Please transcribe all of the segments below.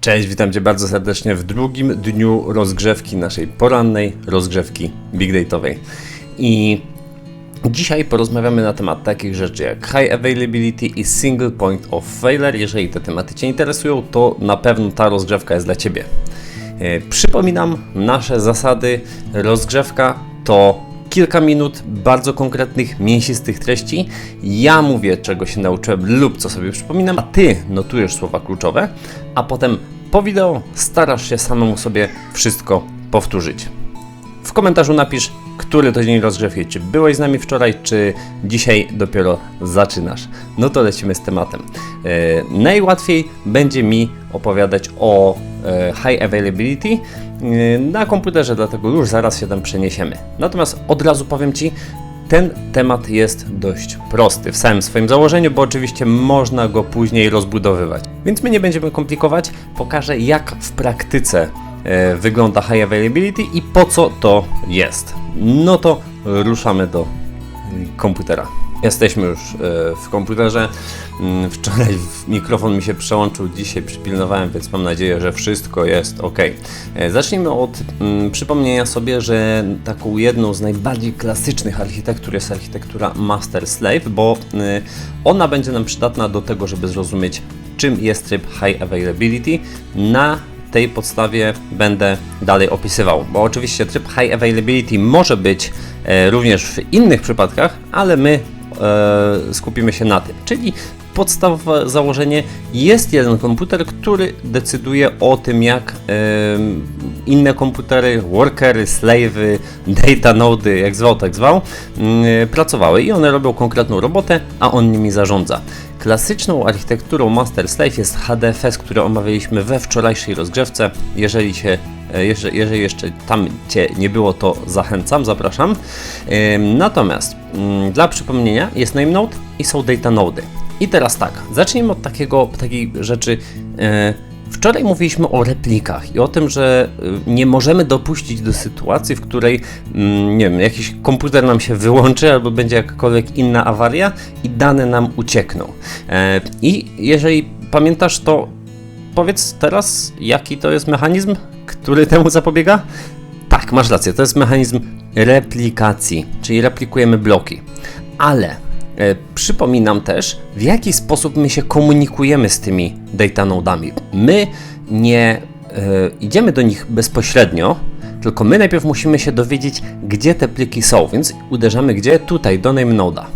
Cześć, witam Cię bardzo serdecznie w drugim dniu rozgrzewki naszej porannej rozgrzewki big date'owej. I dzisiaj porozmawiamy na temat takich rzeczy jak high availability i single point of failure. Jeżeli te tematy Cię interesują, to na pewno ta rozgrzewka jest dla Ciebie. E, Przypominam nasze zasady. Rozgrzewka to kilka minut bardzo konkretnych, mięsistych treści. Ja mówię, czego się nauczyłem lub co sobie przypominam, a ty notujesz słowa kluczowe, a potem po wideo starasz się samemu sobie wszystko powtórzyć. W komentarzu napisz, który to dzień rozgrzewki. Czy byłeś z nami wczoraj, czy dzisiaj dopiero zaczynasz? No to lecimy z tematem. E, najłatwiej będzie mi opowiadać o high availability e, na komputerze, dlatego już zaraz się tam przeniesiemy. Natomiast od razu powiem Ci, ten temat jest dość prosty w samym swoim założeniu, bo oczywiście można go później rozbudowywać. Więc my nie będziemy komplikować, pokażę jak w praktyce e, wygląda high availability i po co to jest. No to ruszamy do komputera. Jesteśmy już e, w komputerze. Mm, Wczoraj mikrofon mi się przełączył, dzisiaj przypilnowałem, więc mam nadzieję, że wszystko jest ok. E, Zacznijmy od mm, przypomnienia sobie, że taką jedną z najbardziej klasycznych architektur jest architektura Master Slave, bo y, ona będzie nam przydatna do tego, żeby zrozumieć, czym jest tryb High Availability. Na tej podstawie będę dalej opisywał, bo oczywiście tryb High Availability może być e, również w innych przypadkach, ale my e, skupimy się na tym. Czyli podstawowe założenie jest jeden komputer, który decyduje o tym, jak inne komputery, workery, slave'y, data nody, jak zwał, tak zwał, mm, pracowały i one robią konkretną robotę, a on nimi zarządza. Klasyczną architekturą Master Slave jest HDFS, który omawialiśmy we wczorajszej rozgrzewce. Jeżeli się e, jeżeli, jeżeli jeszcze tam Cię nie było, to zachęcam, zapraszam. Natomiast mm, dla przypomnienia jest NameNode i są data nody. I teraz tak, zacznijmy od takiego, takiej rzeczy. e, Wczoraj mówiliśmy o replikach i o tym, że y, nie możemy dopuścić do sytuacji, w której mm, nie wiem, jakiś komputer nam się wyłączy albo będzie jakakolwiek inna awaria i dane nam uciekną. E, I jeżeli pamiętasz, to powiedz teraz, jaki to jest mechanizm, który temu zapobiega? Tak, masz rację, to jest mechanizm replikacji, czyli replikujemy bloki. Ale e, przypominam też, w jaki sposób my się komunikujemy z tymi data nodami. My nie e, idziemy do nich bezpośrednio, tylko my najpierw musimy się dowiedzieć, gdzie te pliki są, więc uderzamy gdzie? Tutaj, do name noda.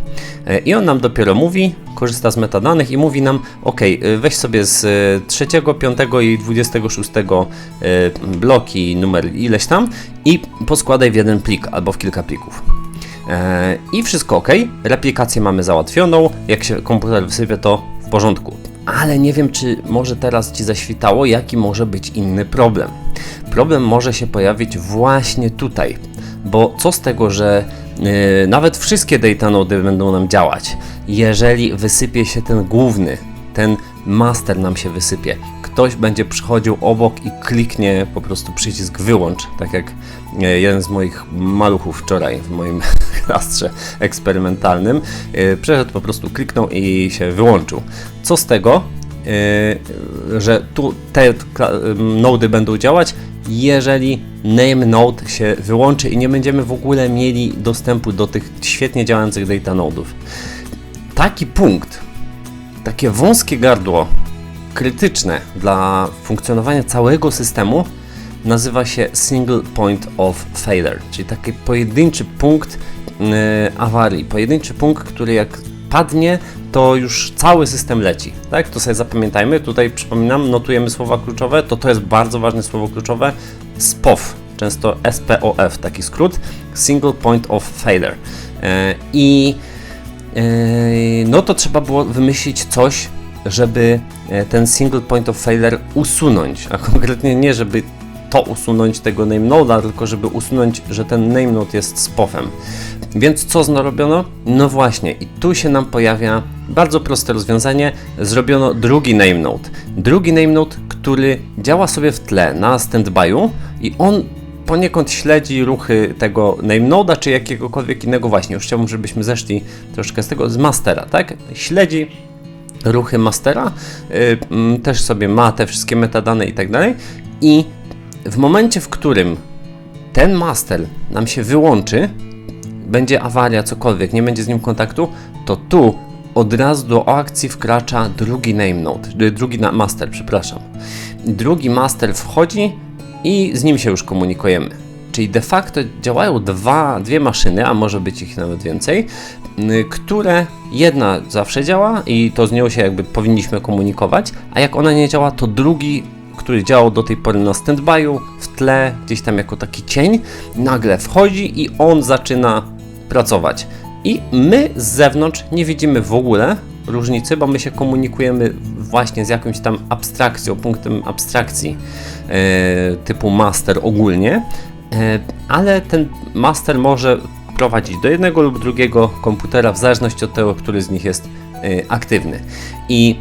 E, I on nam dopiero mówi, korzysta z metadanych i mówi nam, ok, weź sobie z e, 3, 5 i 26 e, bloki, numer ileś tam i poskładaj w jeden plik albo w kilka plików. E, I wszystko ok, replikację mamy załatwioną, jak się komputer wysypie to w porządku. Ale nie wiem, czy może teraz Ci zaświtało, jaki może być inny problem. Problem może się pojawić właśnie tutaj, bo co z tego, że yy, nawet wszystkie data nody będą nam działać, jeżeli wysypie się ten główny, ten master nam się wysypie. Ktoś będzie przychodził obok i kliknie po prostu przycisk wyłącz, tak jak e, jeden z moich maluchów wczoraj w moim klastrze eksperymentalnym. e, Przeszedł po prostu, kliknął i się wyłączył. Co z tego, e, że tu te em, nody będą działać, jeżeli name node się wyłączy i nie będziemy w ogóle mieli dostępu do tych świetnie działających data nodów. Taki punkt, takie wąskie gardło krytyczne dla funkcjonowania całego systemu nazywa się single point of failure, czyli taki pojedynczy punkt yy, awarii, pojedynczy punkt, który jak padnie, to już cały system leci. Tak, to sobie zapamiętajmy. Tutaj przypominam, notujemy słowa kluczowe, to to jest bardzo ważne słowo kluczowe. SPOF, często SPOF, taki skrót, single point of failure. Yy, I Yy, no to trzeba było wymyślić coś, żeby e, ten single point of failure usunąć, a konkretnie nie żeby to usunąć tego name node'a, tylko żeby usunąć, że ten name node jest spofem. Więc co zrobiono? No właśnie, i tu się nam pojawia bardzo proste rozwiązanie. Zrobiono drugi name node. Drugi name node, który działa sobie w tle na standby'u i on poniekąd śledzi ruchy tego nameNode'a czy jakiegokolwiek innego właśnie. Już chciałbym, żebyśmy zeszli troszkę z tego, z mastera, tak? Śledzi ruchy mastera, y, mm, też sobie ma te wszystkie metadane i tak dalej. I w momencie, w którym ten master nam się wyłączy, będzie awaria, cokolwiek, nie będzie z nim kontaktu, to tu od razu do akcji wkracza drugi name node, drugi master, przepraszam. Drugi master wchodzi i z nim się już komunikujemy. Czyli de facto działają dwa, dwie maszyny, a może być ich nawet więcej, które jedna zawsze działa i to z nią się jakby powinniśmy komunikować, a jak ona nie działa, to drugi, który działał do tej pory na standby'u, w tle, gdzieś tam jako taki cień, nagle wchodzi i on zaczyna pracować. I my z zewnątrz nie widzimy w ogóle różnicy, bo my się komunikujemy właśnie z jakąś tam abstrakcją, punktem abstrakcji e, typu master ogólnie, e, ale ten master może prowadzić do jednego lub drugiego komputera w zależności od tego, który z nich jest e, aktywny. I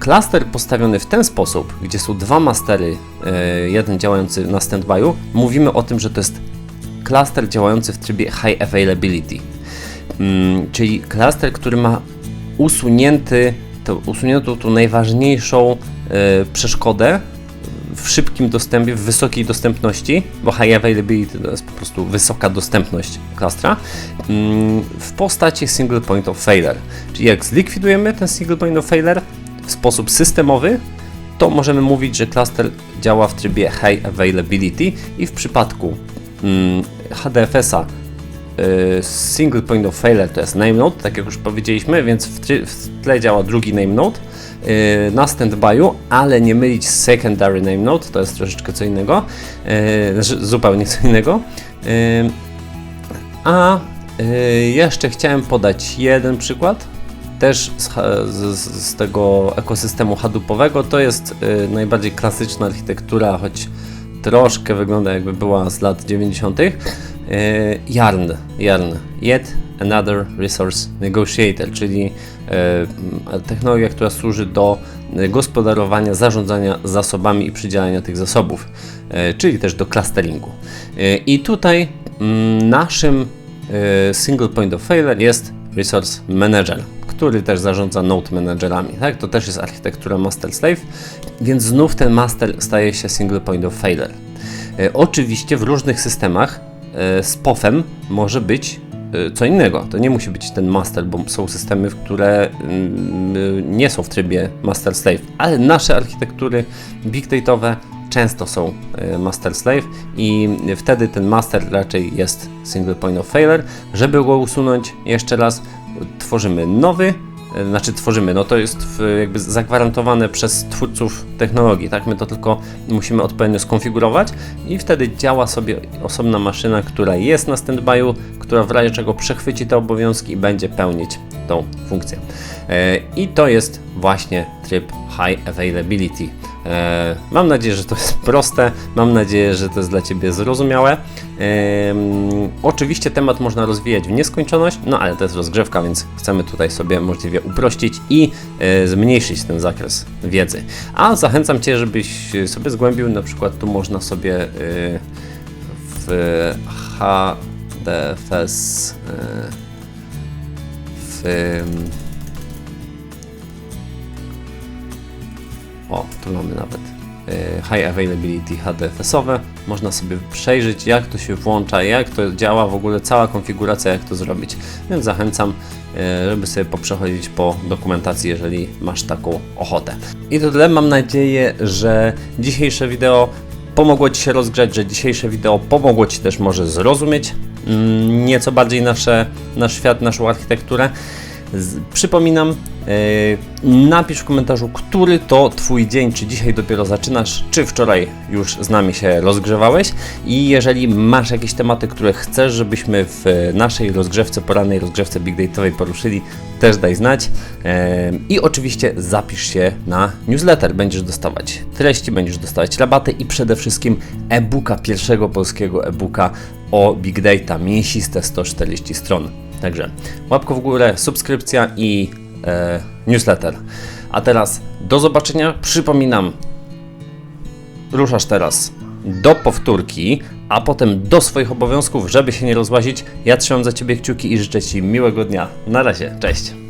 klaster postawiony w ten sposób, gdzie są dwa mastery, e, jeden działający na standby'u, mówimy o tym, że to jest klaster działający w trybie high availability. Mm, czyli klaster, który ma usunięty, to, usuniętą tą najważniejszą e, przeszkodę w szybkim dostępie, w wysokiej dostępności, bo high availability to jest po prostu wysoka dostępność klastra, mm, w postaci single point of failure. Czyli jak zlikwidujemy ten single point of failure w sposób systemowy, to możemy mówić, że cluster działa w trybie high availability i w przypadku mm, HDFS-a y, single point of failure to jest name node, tak jak już powiedzieliśmy, więc w, tle działa drugi name node na standby'u, ale nie mylić z secondary name node, to jest troszeczkę co innego, y, zupełnie co innego. Y, a y, jeszcze chciałem podać jeden przykład, też z, z, z tego ekosystemu Hadoopowego. To jest y, najbardziej klasyczna architektura, choć troszkę wygląda jakby była z lat 90. Y, Yarn, Yarn, Yet Another Resource Negotiator, czyli y, technologia, która służy do gospodarowania, zarządzania zasobami i przydzielania tych zasobów, y, czyli też do clusteringu. Y, I tutaj mm, naszym single point of failure jest Resource Manager, który też zarządza node managerami. Tak? To też jest architektura master-slave, więc znów ten master staje się single point of failure. E, Oczywiście w różnych systemach e, z POF-em może być e, co innego. To nie musi być ten master, bo są systemy, które mm, nie są w trybie master-slave, ale nasze architektury big dataowe często są e, master slave i wtedy ten master raczej jest single point of failure. Żeby go usunąć jeszcze raz, tworzymy nowy, znaczy tworzymy, no to jest jakby zagwarantowane przez twórców technologii, tak? My to tylko musimy odpowiednio skonfigurować i wtedy działa sobie osobna maszyna, która jest na standby'u, która w razie czego przechwyci te obowiązki i będzie pełnić tą funkcję. E, I to jest właśnie tryb High Availability. E, Mam nadzieję, że to jest proste, mam nadzieję, że to jest dla Ciebie zrozumiałe. Oczywiście temat można rozwijać w nieskończoność, no ale to jest rozgrzewka, więc chcemy tutaj sobie możliwie uprościć i e, zmniejszyć ten zakres wiedzy. A zachęcam Cię, żebyś sobie zgłębił, na przykład tu można sobie e, w HDFS w o, tu mamy nawet e, High Availability HDFS-owe. Można sobie przejrzeć, jak to się włącza, jak to działa, w ogóle cała konfiguracja, jak to zrobić. Więc zachęcam, e, żeby sobie poprzechodzić po dokumentacji, jeżeli masz taką ochotę. I to tyle. Mam nadzieję, że dzisiejsze wideo pomogło Ci się rozgrzać, że dzisiejsze wideo pomogło Ci też może zrozumieć mm, nieco bardziej nasze, nasz świat, naszą architekturę. Przypominam, napisz w komentarzu, który to Twój dzień, czy dzisiaj dopiero zaczynasz, czy wczoraj już z nami się rozgrzewałeś. I jeżeli masz jakieś tematy, które chcesz, żebyśmy w naszej rozgrzewce, porannej rozgrzewce Big Dataowej poruszyli, też daj znać. Yy, I oczywiście zapisz się na newsletter. Będziesz dostawać treści, będziesz dostawać rabaty i przede wszystkim e-booka, pierwszego polskiego e-booka o Big Data, mięsiste 140 stron. Także łapko w górę, subskrypcja i e, newsletter. A teraz do zobaczenia. Przypominam, ruszasz teraz do powtórki, a potem do swoich obowiązków, żeby się nie rozłazić. Ja trzymam za Ciebie kciuki i życzę Ci miłego dnia. Na razie, cześć.